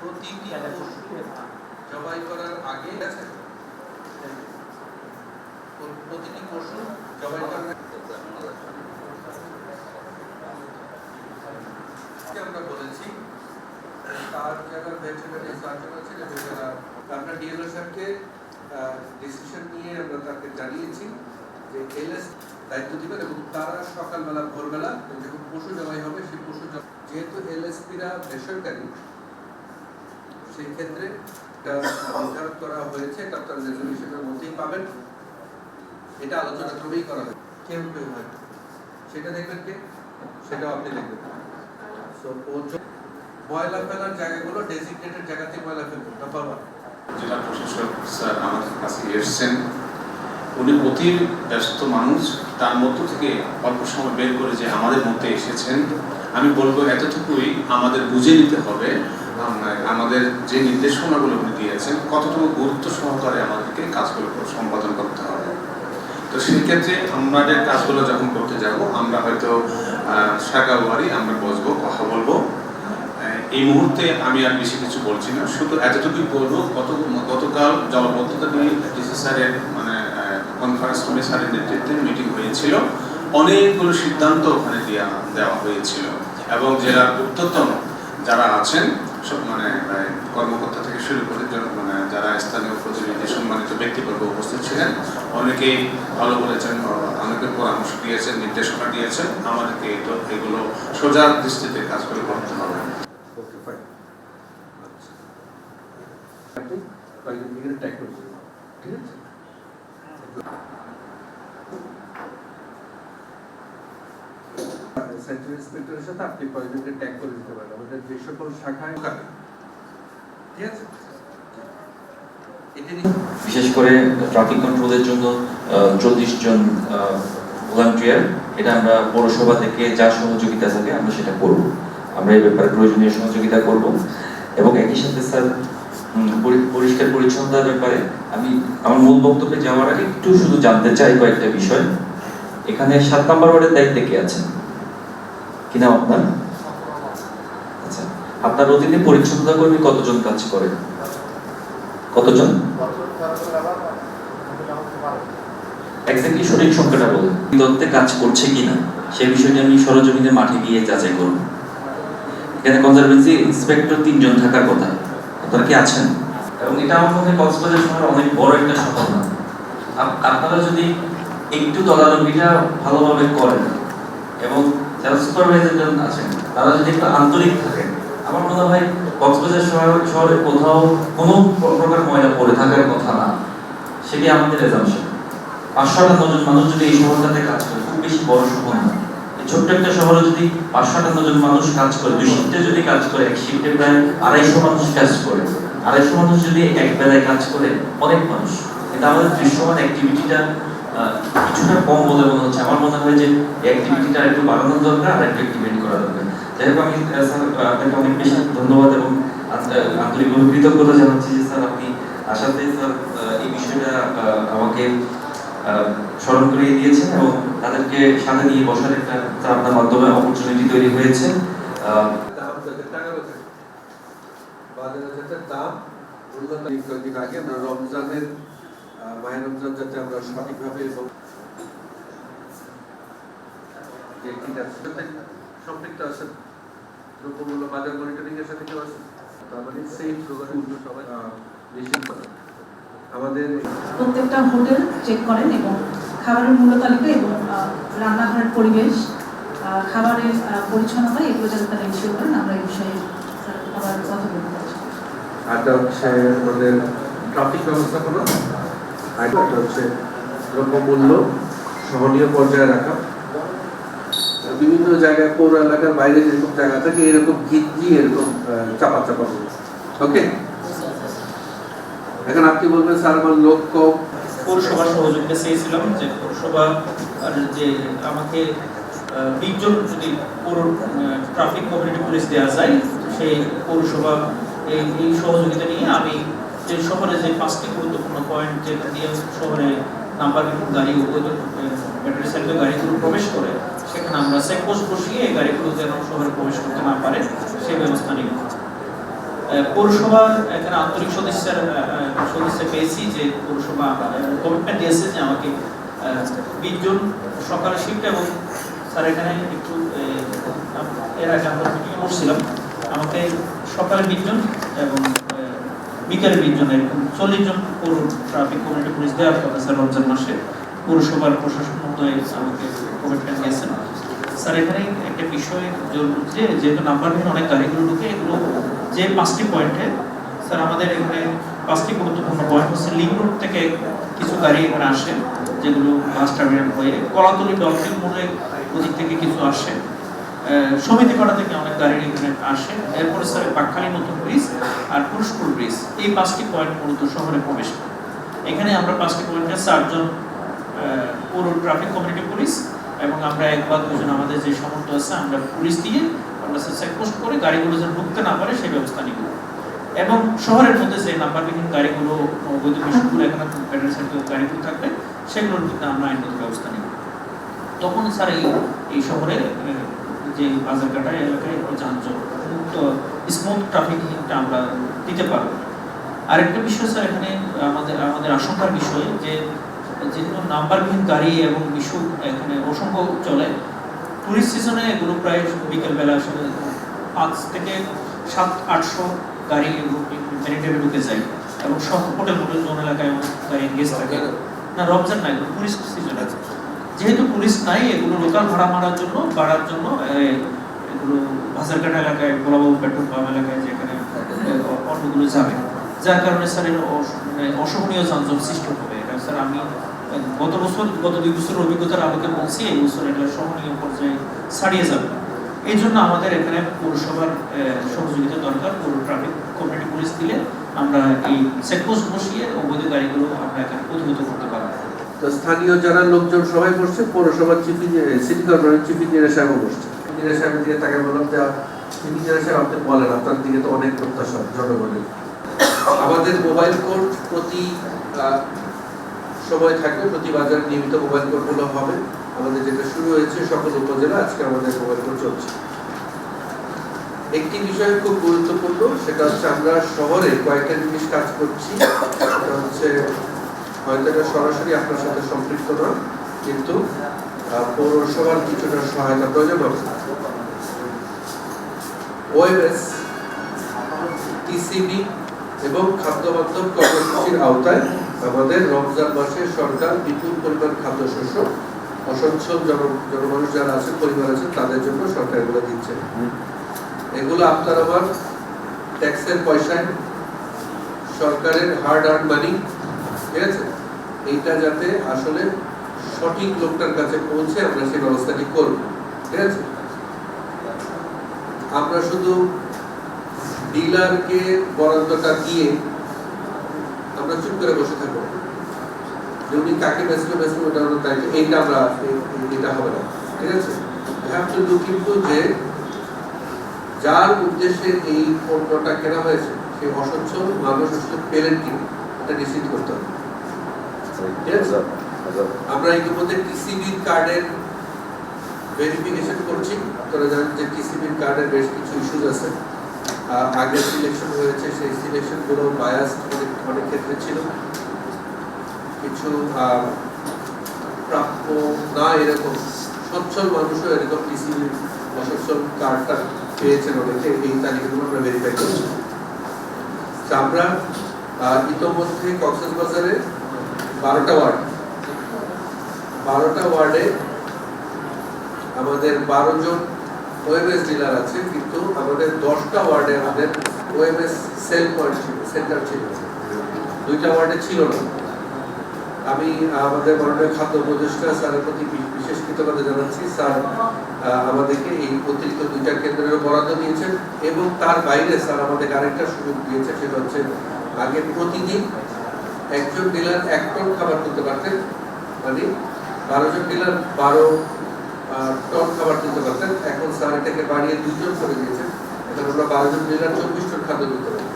প্রতিটি জবাই করার আগে প্রতিটি পশু জবাই করার আমরা বলেছি দায়িত্ব দিবেন এবং তারা সকালবেলা, ভোরবেলা যখন পশু জবাই হবে, সেই পশু যেহেতু এলএসপিরা বেসরকারি সেই ক্ষেত্রে এটা নির্ধারণ করা হয়েছে এটা আপনার রেজলিউশনের মধ্যেই পাবেন। এটা আলোচনা ক্রমেই করা হয় কেউ কেউ হয় সেটা দেখবেন কে? সেটাও আপনি দেখবেন। ওজন- ময়লা ফেলার জায়গাগুলো ডেজিগনেটেড জায়গাতে ময়লা ফেলবেন নাম্বার ওয়ান জেলা প্রশাসক স্যার আমাদের কাছে এসেছেন। উনি অতি ব্যস্ত মানুষ, তার মধ্য থেকে অল্প সময় বের করে যে আমাদের মধ্যে এসেছেন। আমি বলব, এতটুকুই আমাদের বুঝে নিতে হবে আমাদের যে নির্দেশনাগুলো উনি দিয়েছেন কতটুকু গুরুত্ব সহকারে আমাদেরকে কাজগুলো সম্পাদন করতে হবে? তো সেই ক্ষেত্রে আমাদের কাজগুলো যখন করতে যাব আমরা হয়তো আহ, শাখা বাড়ি আমরা বসবো কথা বলব। এই মুহূর্তে আমি আর বেশি কিছু বলছি না শুধু এতটুকুই বলব গত গতকাল জলবদ্ধতা নিয়ে ডিসি স্যারের মানে কনফারেন্স রুমে স্যারের নেতৃত্বে মিটিং হয়েছিল। অনেকগুলো সিদ্ধান্ত ওখানে দেওয়া হয়েছিল। এবং জেলার উত্তরতম যারা আছেন সব মানে কর্মকর্তা থেকে শুরু করে মানে যারা স্থানীয় প্রতিনিধি, সম্মানিত ব্যক্তিবর্গ উপস্থিত ছিলেন, অনেকেই ভালো বলেছেন অনেকে পরামর্শ দিয়েছেন, নির্দেশনা দিয়েছেন। আমাদেরকে এগুলো এগুলো সোজা দৃষ্টিতে কাজগুলো করতে হবে। ওকে ফাইন আচ্ছা আপনি কয়েকজন থেকে ট্যাগ করে দেবেন ঠিক আছে সেন্টার ইন্সপেক্টরের সাথে আপনি কয়েকজনকে ট্যাগ করে দিতে পারেন। আমাদের যে সকল শাখায় ঠিক আছে? বিশেষ করে ট্রাফিক কন্ট্রোলের জন্য চল্লিশ জন ভলান্টিয়ার এটা আমরা পৌরসভা থেকে যা সহযোগিতা থাকে আমরা সেটা করব। আমরা এই ব্যাপারে প্রয়োজনীয় সহযোগিতা করব। এবং একই সাথে স্যার পরিষ্কার পরিচ্ছন্নতার ব্যাপারে আমি আমার মূল বক্তব্যে যাওয়ার আগে একটু শুধু জানতে চাই কয়েকটা বিষয়। এখানে সাত নম্বর ওয়ার্ডের দায়িত্বে কে আছেন? কি নাম আপনার? আচ্ছা আপনার অধীনে পরিচ্ছন্নতা কর্মী কতজন কাজ করে কতজন? এক্স্যাক্টলি সঠিক সংখ্যাটা বলুন। দত্তে কাজ করছে কিনা সেই বিষয়টি আমি সরজমিনে মাঠে গিয়ে যাচাই করব এখানে কনজারভেন্সি ইন্সপেক্টর তিনজন থাকার কথা। আপনারা কি আছেন? এবং এটা আমার মনে কক্সবাজার শহরে অনেক বড় একটা সফলতা আপ- আপনারা যদি একটু তদারকিটা ভালোভাবে করেন এবং যারা সুপারভাইজার আছেন, তারা যদি একটু আন্তরিক থাকেন, আমার মনে হয় কক্সবাজার শহর, শহরে কোথাও কোনো প্রকার ময়লা পড়ে থাকার কথা না, সেটি আমাদের এজামশন পাঁচশো আটান্ন জন মানুষ যদি এই শহরটাতে কাজ করে, খুব বেশি বড় শহর না। এই ছোট্ট একটা শহরে যদি পাঁচশো আটান্ন জন মানুষ কাজ করে, দুই শিফটে যদি কাজ করে, এক শিফটে প্রায় আড়াইশো মানুষ কাজ করে, আড়াইশো মানুষ যদি এক বেলায় কাজ করে, অনেক মানুষ। কিন্তু আমাদের দৃশ্যমান অ্যাক্টিভিটিটা কিছুটা কম বলে মনে হচ্ছে। আমার মনে হয় যে অ্যাক্টিভিটিটা একটু বাড়ানো দরকার, আর একটু অ্যাক্টিভেট করা দরকার। যাই হোক, আমি স্যার, আপনাকে অনেক বেশি ধন্যবাদ এবং আন্তরিকভাবে কৃতজ্ঞতা জানাচ্ছি যে, স্যার, আপনি আসাতে স্যার এই বিষয়টা আমাকে স্মরণ করিয়ে দিয়েছেন এবং তাদেরকে সাথে নিয়ে বসার একটা আপনার মাধ্যমে অপরচুনিটি তৈরি হয়েছে। রমজানের মাহে রমজান যাতে আমরা সঠিকভাবে এবং যে সম্পৃক্ত আছেন দ্রব্যমূল্য বাজার মনিটরিং এর সাথে কেউ আছেন তার মানে সেই প্রোগ্রামগুলো সবাই নিশ্চিত করা। আমাদের প্রত্যেকটা হোটেল চেক করেন এবং খাবারের মূল্য তালিকা এবং রান্নাঘরের পরিবেশ খাবারের পরিচ্ছন্নতা এগুলো যাতে তারা ইনশিওর করেন আমরা এই বিষয়ে আবার কথা বলতে আরেকটা হচ্ছে আমাদের ট্রাফিক ব্যবস্থাপনা আরেকটা হচ্ছে দ্রব্যমূল্য সহনীয় পর্যায়ে রাখা। বিভিন্ন জায়গায় পৌর এলাকার বাইরে যেরকম জায়গা থাকে, এরকম ঘিঞ্জি এরকম চাপা চাপা ওকে এখন আপনি বলবেন, স্যার, আমার লোক কম। পৌরসভার সহযোগিতা চেয়েছিলাম যে পৌরসভা যে আমাকে বিশ জন যদি পৌর ট্রাফিক কমিউনিটি পুলিশ দেওয়া যায় সেই পৌরসভা এই সহযোগিতা নিয়ে আমি যে শহরে যে পাঁচটি গুরুত্বপূর্ণ পয়েন্ট দিয়ে শহরে নাম্বার গাড়ি ব্যাটারি চালিত গাড়িগুলো প্রবেশ করে আমরা চেকপোস্ট বসিয়ে এই গাড়িগুলো যেন শহরে প্রবেশ করতে না পারে, সেই ব্যবস্থা নিব। পৌরসভার এখানে আন্তরিক সদস্যের সদস্য পেয়েছি যে পৌরসভা কমিটমেন্ট দিয়েছে যে আমাকে বিশ জন সকালে শিফট এবং স্যার এখানে একটু এর আগে আমরা মিটিংয়ে বসছিলাম। আমাকে সকালে বিশ জন এবং বিকালে বিশ জন, এরকম চল্লিশ জন পৌর ট্রাফিক কমিউনিটি পুলিশ দেওয়ার কথা স্যার রমজান মাসে পৌরসভার প্রশাসন মহোদয় আমাকে কমিটমেন্ট দিয়েছেন। স্যার, এখানে একটা বিষয় যে, যেহেতু নাম্বারহীন অনেক গাড়িগুলো ঢুকে, এগুলো যে পাঁচটি পয়েন্টে স্যার, আমাদের এখানে পাঁচটি গুরুত্বপূর্ণ পয়েন্ট হচ্ছে লিঙ্ক রোড থেকে কিছু গাড়ি এখানে আসে, যেগুলো বাস টার্মিনাল হয়ে কলাতলি ডলফিন মোড়ে ওদিক থেকে কিছু আসে। সমিতিপাড়া থেকে অনেক গাড়ি এখানে আসে। এরপরে স্যার পাকখালি নতুন ব্রিজ আর পুরস্পুর ব্রিজ এই পাঁচটি পয়েন্ট মূলত শহরে প্রবেশ করে। এখানে আমরা পাঁচটি পয়েন্টে চারজন পৌর ট্রাফিক কমিউনিটি পুলিশ এবং আমরা এক বা দুজন আমাদের যে সামর্থ্য আছে, আমরা পুলিশ দিয়ে আমরা চেকপোস্ট করে গাড়িগুলো যেন ঢুকতে না পারে সেই ব্যবস্থা নিব। এবং শহরের মধ্যে যে নাম্বারবিহীন গাড়িগুলো অবৈধ এখানে গাড়িগুলো থাকবে, সেগুলোর বিরুদ্ধে আমরা আইনগত ব্যবস্থা নিব। তখন স্যার এই এই শহরে যে বাজারঘাটা এলাকায় যানজট মুক্ত স্মুথ ট্রাফিকটা আমরা দিতে পারব। আরেকটা বিষয় স্যার এখানে আমাদের আমাদের আশঙ্কার বিষয় যে যেগুলো নাম্বারবিহীন গাড়ি এবং ইস্যু এখানে অসংখ্য চলে। টুরিস্ট সিজনে এগুলো প্রায় বিকেলবেলা আসলে পাঁচ থেকে সাত আটশো গাড়ি মেরিটারে ঢুকে যায় এবং সব হোটেল হোটেল জোন এলাকায় গাড়ি এনগেজ থাকে। না রমজান নাই এগুলো টুরিস্ট সিজন আছে যেহেতু পুলিশ নাই এগুলো লোকাল ভাড়া মারার জন্য বাড়ার জন্য এগুলো বাজারঘাট এলাকায় গোলাবাবু পেট্রোল পাম্প এলাকায় যেখানে অটোগুলো যাবে। যার কারণে স্যার মানে অসহনীয় যানজট সৃষ্টি হবে। স্যার আমি গত বছর গত দুই বছরের অভিজ্ঞতার আলোকে বলছি এই বছর এটা সহনীয় পর্যায়ে ছাড়িয়ে যাবে। এই জন্য আমাদের এখানে পৌরসভার সহযোগিতা দরকার। পৌর ট্রাফিক কমিউনিটি পুলিশ দিলে আমরা এই চেকপোস্ট বসিয়ে অবৈধ গাড়িগুলো আমরা এখানে প্রতিহত করতে পারব। তো স্থানীয় যারা লোকজন সবাই বসছে পৌরসভার chief engineer city corporation chief engineer সাহেবও বসছে। ইঞ্জিনিয়ার সাহেবের দিকে তাকে বললাম যে ইঞ্জিনিয়ার সাহেব আপনি বলেন আপনার দিকে তো অনেক প্রত্যাশা জনগণের। আমাদের মোবাইল কোর্ট প্রতি সময় থাকবে প্রতি বাজার নিয়মিত মোবাইল কোর্টগুলো হবে। আমাদের যেটা শুরু হয়েছে, সকল উপজেলা আজকে আমাদের মোবাইল কোর্ট চলছে। একটি বিষয় খুব গুরুত্বপূর্ণ, সেটা হচ্ছে আমরা শহরে কয়েকটা জিনিস কাজ করছি। সেটা হচ্ছে, হয়তো এটা সরাসরি আপনার সাথে সম্পৃক্ত কিন্তু পৌরসভার কিছুটা সহায়তা প্রয়োজন হবে। ওএমএস টিসিবি এবং খাদ্য বান্ধব কর্মসূচির আওতায় আমাদের রমজান মাসে সরকার বিপুল পরিমাণ খাদ্যশস্য অসচ্ছল জন, জনমানুষ যারা আছে, পরিবার আছেন তাদের জন্য সরকার এগুলো দিচ্ছে। এগুলো আপনার আবার ট্যাক্সের পয়সায় সরকারের হার্ড আর্ন মানি ঠিক আছে? এইটা যাতে আসলে সঠিক লোকটার কাছে পৌঁছে, আমরা সেই ব্যবস্থাটি করব, ঠিক আছে? আমরা শুধু ডিলারকে বরাদ্দটা দিয়ে আমরা চুপ করে বসে থাকব। না। যে উনি কাকে বেচলো ওটা আমরা তাই এইটা আমরা এটা হবে না। ঠিক আছে? ইনটু যে যার উদ্দেশ্যে এই পণ্যটা কেনা হয়েছে মানুষ পেলেন কিনা, এটা নিশ্চিত করতে হবে। ঠিক আছে? আমরা ইতিমধ্যে টিসিবির কার্ডের ভেরিফিকেশন করছি। আপনারা জানেন যে টিসিবির কার্ডের বেশ কিছু ইস্যুজ আছে। আগের সিলেকশন হয়েছে, সেই সিলেকশনগুলো বায়াস অনেক ক্ষেত্রে ছিল। কিছু প্রাপ্য না এরকম সচ্ছল মানুষও এরকম টিসিবির অসচ্ছল কার্ডটা পেয়েছেন অনেকে, এই তালিকাগুলো আমরা ভেরিফাই করছি। আমরা ইতোমধ্যে কক্সবাজারে বারোটা ওয়ার্ড বারোটা ওয়ার্ডে আমাদের বারো জন ওএমএস ডিলার আছে, কিন্তু আমাদের দশটা ওয়ার্ডে আমাদের ওএমএস সেল পয়েন্ট ছিল সেন্টার ছিল। দুইটা ওয়ার্ডে ছিল না। আমি আমাদের মাননীয় খাদ্য উপদেষ্টা স্যারের প্রতি বিশেষ কৃতজ্ঞতা জানাচ্ছি। স্যার আমাদেরকে এই অতিরিক্ত দুইটা কেন্দ্রের বরাদ্দ দিয়েছেন এবং তার বাইরে স্যার আমাদের আরেকটা সুযোগ দিয়েছে সেটা হচ্ছে আগে প্রতিদিন একজন ডিলার এক টন খাবার তুলতে পারতেন। মানে বারো জন ডিলার বারো টন খাবার তুলতে পারতেন। এখন স্যার এটাকে বাড়িয়ে দুজন করে দিয়েছেন। এখন আমরা বারো জন ডিলার চব্বিশ টন খাদ্য দিতে পারি।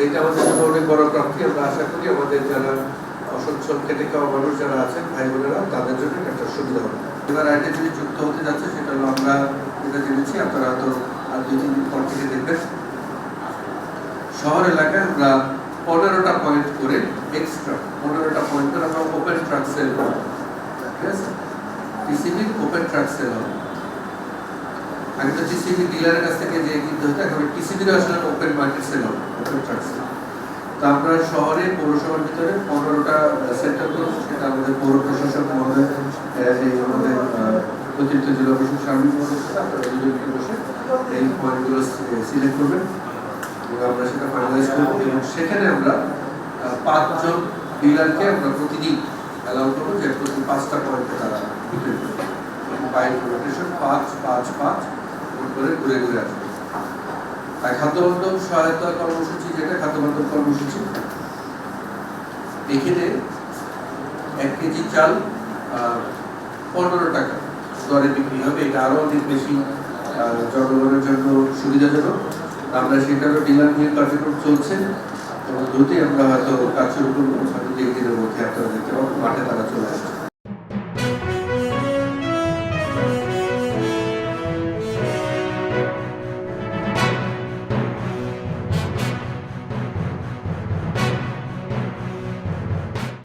সেইটা আমাদের জন্য অনেক বড় প্রাপ্তি। আমরা আশা করি আমাদের যারা অসচ্ছল খেটে খাওয়া মানুষ যারা আছেন, ভাই বোনেরা, তাদের জন্য একটা সুবিধা হবে। এবার আরেকটা যদি যুক্ত হতে যাচ্ছে, সেটা হলো আমরা যেটা জেনেছি, আপনারা হয়তো আর দুই তিন দিন পর থেকে দেখবেন। শহর এলাকায় আমরা পনেরোটা পয়েন্ট করে এক্সট্রা পনেরোটা পয়েন্ট করে আমরা ওপেন ট্রাক সেল করব। ঠিক আছে? টিসিবি ওপেন ট্রাক সেল হবে। আগে তো টিসিবি ডিলারের কাছ থেকে যে কিনতে হতো এখন টিসিবির আসলে ওপেন মার্কেট সেল হবে ওপেন ট্রাক সেল তো আমরা শহরে, পৌরসভার ভিতরে পনেরোটা সেন্টার করব, সেটা আমাদের পৌর প্রশাসক মহোদয় এই আমাদের অতিরিক্ত জেলা প্রশাসক সার্বিক মহোদয় বসে এই পয়েন্টগুলো সিলেক্ট করবেন এবং আমরা সেটা ফাইনালাইজ করব। এবং সেখানে আমরা পাঁচজন ডিলারকে আমরা প্রতিদিন অ্যালাউ করব, যে প্রতি পাঁচটা পয়েন্টে তারা বিক্রি করবে। পাঁচ পাঁচ পাঁচ। করে ঘুরে ঘুরে আসবে। আর খাদ্যবন্ধ সহায়তা কর্মসূচি যেটা খাদ্যবন্ধ কর্মসূচি। এখানে এক কেজি চাল পনেরো টাকা দরে বিক্রি হবে। এটা আরও অনেক বেশি জনগণের জন্য সুবিধাজনক। আমরা সেটারও ডিলার নিয়ে কার্যক্রম চলছে। এবং দ্রুতই আমরা হয়তো কাজ শুরু করব। দুই দিনের মধ্যে আপনাদেরকে